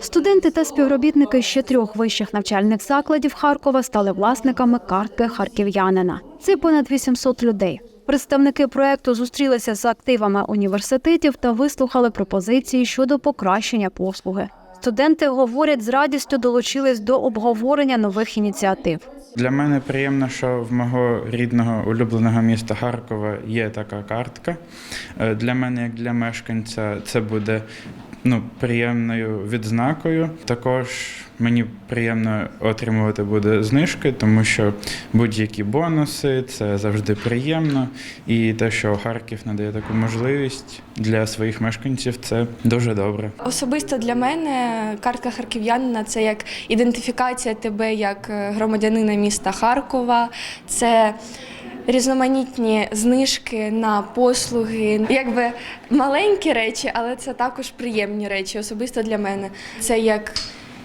Студенти та співробітники ще трьох вищих навчальних закладів Харкова стали власниками картки харків'янина. Це понад 800 людей. Представники проекту зустрілися з активами університетів та вислухали пропозиції щодо покращення послуги. Студенти говорять, з радістю долучились до обговорення нових ініціатив. Для мене приємно, що в мого рідного улюбленого міста Харкова є така картка. Е, Для мене, як для мешканця, це буде ну, приємною відзнакою. Також мені приємно отримувати буде знижки, тому що будь-які бонуси це завжди приємно. І те, що Харків надає таку можливість для своїх мешканців, це дуже добре. Особисто для мене картка харків'янина це як ідентифікація тебе як е, громадянина міста Харкова. Це різноманітні знижки на послуги, якби маленькі речі, але це також приємні речі, особисто для мене. Це як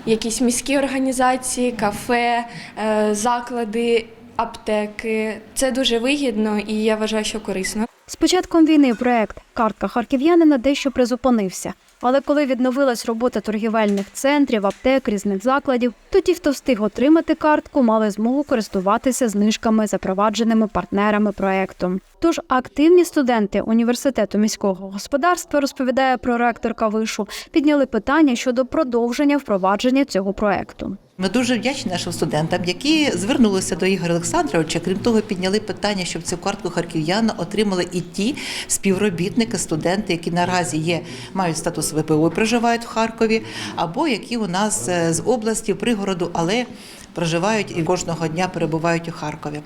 якісь міські організації, кафе, е, заклади, аптеки. Це дуже вигідно і я вважаю, що корисно. З початком війни проект Картка харків'янина дещо призупинився. Але коли відновилась робота торгівельних центрів, аптек, різних закладів, то ті, хто встиг отримати картку, мали змогу користуватися знижками, запровадженими партнерами проекту. Тож активні студенти університету міського господарства розповідає проректорка вишу, підняли питання щодо продовження впровадження цього проекту. Ми дуже вдячні нашим студентам, які звернулися до Ігоря Олександровича. Крім того, підняли питання, щоб цю картку харків'яна отримали і ті співробітники, студенти, які наразі є, мають статус ВПО проживають в Харкові, або які у нас е, з області, пригороду, але проживають і кожного дня перебувають у Харкові.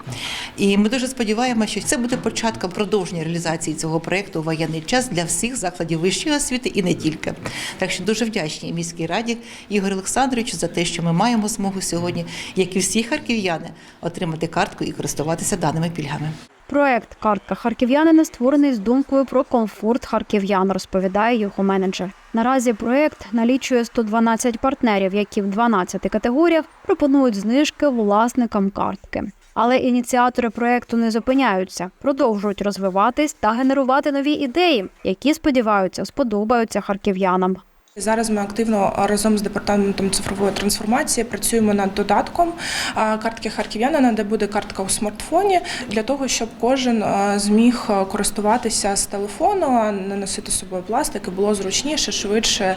І ми дуже сподіваємося, що це буде початком продовження реалізації цього проєкту воєнний час для всіх закладів вищої освіти і не тільки. Так що дуже вдячні міській раді Ігорю Олександровичу за те, що ми маємо змогу сьогодні, як і всі харків'яни, отримати картку і користуватися даними пільгами. Проект Картка харків'янина створений з думкою про комфорт харків'ян, розповідає його менеджер. Наразі проект налічує 112 партнерів, які в 12 категоріях пропонують знижки власникам картки. Але ініціатори проекту не зупиняються, продовжують розвиватись та генерувати нові ідеї, які сподіваються сподобаються харків'янам. Зараз ми активно разом з департаментом цифрової трансформації працюємо над додатком картки харків'янина, де буде картка у смартфоні, для того, щоб кожен зміг користуватися з телефону, не носити з собою пластик, і було зручніше, швидше,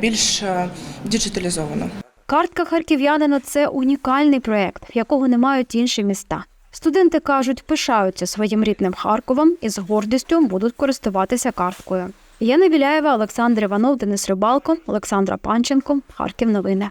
більш діджиталізовано. Картка харків'янина це унікальний проект, якого не мають інші міста. Студенти кажуть, пишаються своїм рідним Харковом і з гордістю будуть користуватися карткою. Яна Біляєва, Олександр Іванов, Денис Рибалко, Олександра Панченко. Харків новини.